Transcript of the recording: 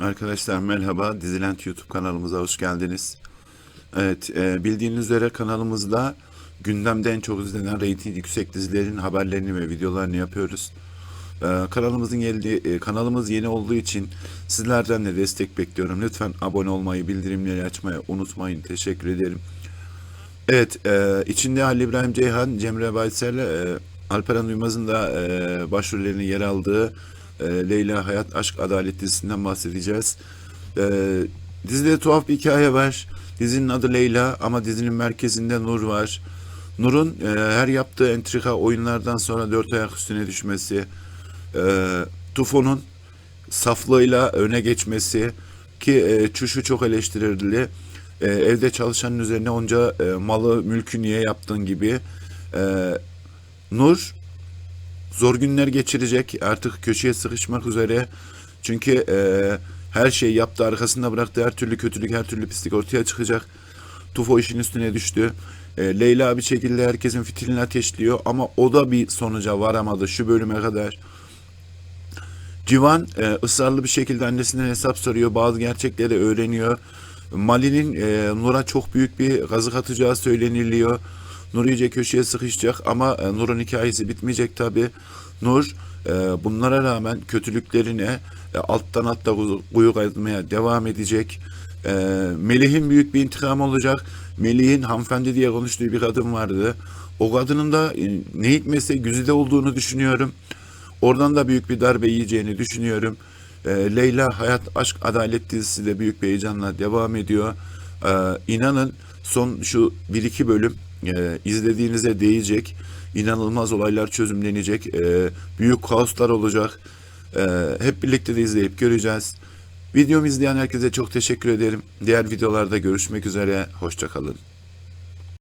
Arkadaşlar merhaba. Dizilent YouTube kanalımıza hoş geldiniz. Evet, e, bildiğiniz üzere kanalımızda gündemde en çok izlenen reyting yüksek dizilerin haberlerini ve videolarını yapıyoruz. E, kanalımızın geldiği, e, kanalımız yeni olduğu için sizlerden de destek bekliyorum. Lütfen abone olmayı, bildirimleri açmayı unutmayın. Teşekkür ederim. Evet, e, içinde Halil İbrahim Ceyhan, Cemre Baysel'le e, Alperen Duymaz'ın da e, başrollerinin yer aldığı e, Leyla Hayat Aşk Adalet dizisinden bahsedeceğiz. E, dizide tuhaf bir hikaye var. Dizinin adı Leyla ama dizinin merkezinde Nur var. Nur'un e, her yaptığı entrika oyunlardan sonra dört ayak üstüne düşmesi, e, Tufo'nun saflığıyla öne geçmesi ki e, Çuş'u çok eleştirildi. E, evde çalışanın üzerine onca e, malı mülkü niye yaptığın gibi. E, Nur zor günler geçirecek artık köşeye sıkışmak üzere. Çünkü e, her şeyi yaptı arkasında bıraktığı her türlü kötülük her türlü pislik ortaya çıkacak. Tufo işin üstüne düştü. E, Leyla bir şekilde herkesin fitilini ateşliyor ama o da bir sonuca varamadı şu bölüme kadar. Civan e, ısrarlı bir şekilde annesinden hesap soruyor. Bazı gerçekleri öğreniyor. Mali'nin e, Nur'a çok büyük bir kazık atacağı söyleniliyor. Nur iyice köşeye sıkışacak ama e, Nur'un hikayesi bitmeyecek tabi. Nur e, bunlara rağmen kötülüklerine e, alttan altta kuyu- kazmaya devam edecek. Melih'in büyük bir intikam olacak. Melih'in hanımefendi diye konuştuğu bir kadın vardı. O kadının da e, ne hikmetse güzide olduğunu düşünüyorum. Oradan da büyük bir darbe yiyeceğini düşünüyorum. Leyla Hayat Aşk Adalet dizisi de büyük bir heyecanla devam ediyor. E, inanın son şu 1-2 bölüm e, izlediğinize değecek. İnanılmaz olaylar çözümlenecek. E, büyük kaoslar olacak. E, hep birlikte de izleyip göreceğiz. Videomu izleyen herkese çok teşekkür ederim. Diğer videolarda görüşmek üzere. Hoşçakalın.